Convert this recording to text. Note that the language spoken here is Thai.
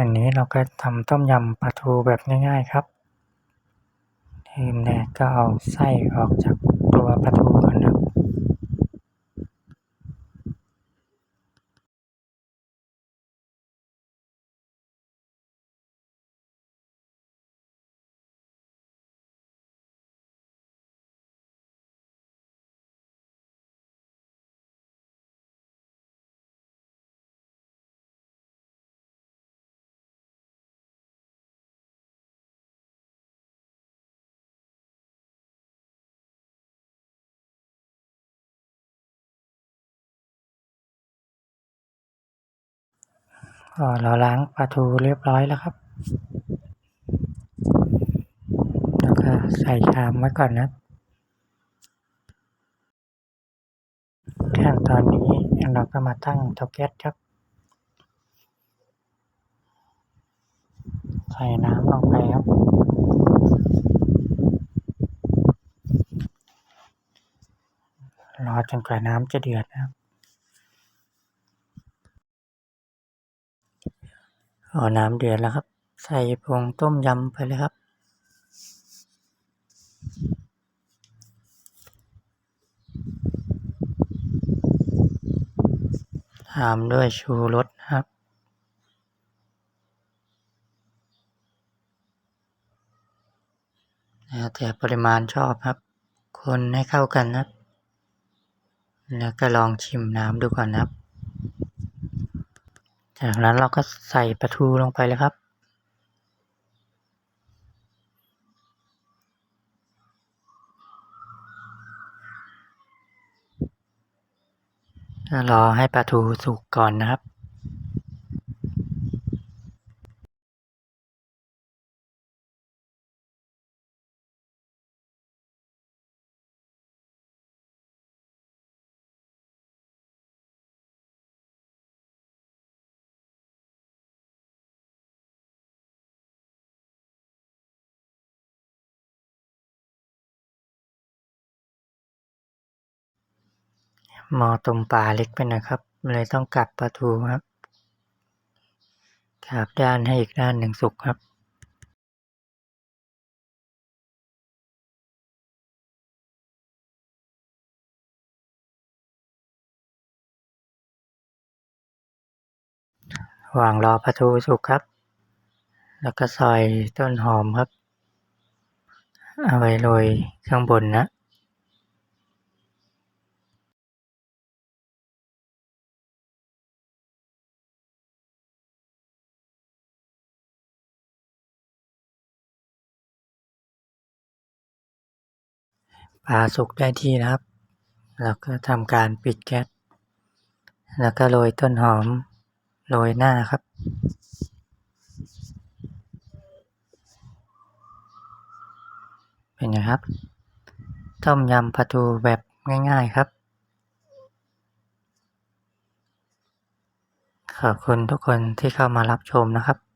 อันนี้เราก็ทำต้มยำปลาทูแบบง่าย ๆครับเริ่มแรกก็เอาไส้ออกจากตัวปลาทูก่อนครับ ก็เราล้างปลาทูเรียบร้อยแล้วครับ แล้วก็ใส่ชามไว้ก่อนนะขั้นตอนนี้เราก็มาตั้งเตาแก๊สครับ ใส่น้ำลงไปครับ รอจนกว่าน้ำจะเดือดนะครับ พอน้ำเดือดแล้วครับ ใส่ผงต้มยำไปเลยครับ ตามด้วยชูรสนะครับแล้วแต่ปริมาณชอบครับ คนให้เข้ากันนะครับ แล้วก็ลองชิมน้ำดูก่อนนะครับ จากนั้นเราก็ใส่ปลาทูลงไปเลยครับ รอให้ปลาทูสุกก่อนนะครับ มอต้มปลาเล็กไปนะครับ เลยต้องกลับปลาทูครับกลับด้านให้อีกด้านหนึ่งสุกครับ วางรอปลาทูสุกครับ แล้วก็ซอยต้นหอมครับ เอาไว้โรยข้างบนนะ ปลาสุกได้ที่นะครับ แล้วก็ทำการปิดแก๊ส แล้วก็โรยต้นหอม โรยหน้าครับ เป็นไงครับ ต้มยำปลาทูแบบง่าย ๆครับ ขอบคุณทุกคนที่เข้ามารับชมนะครับ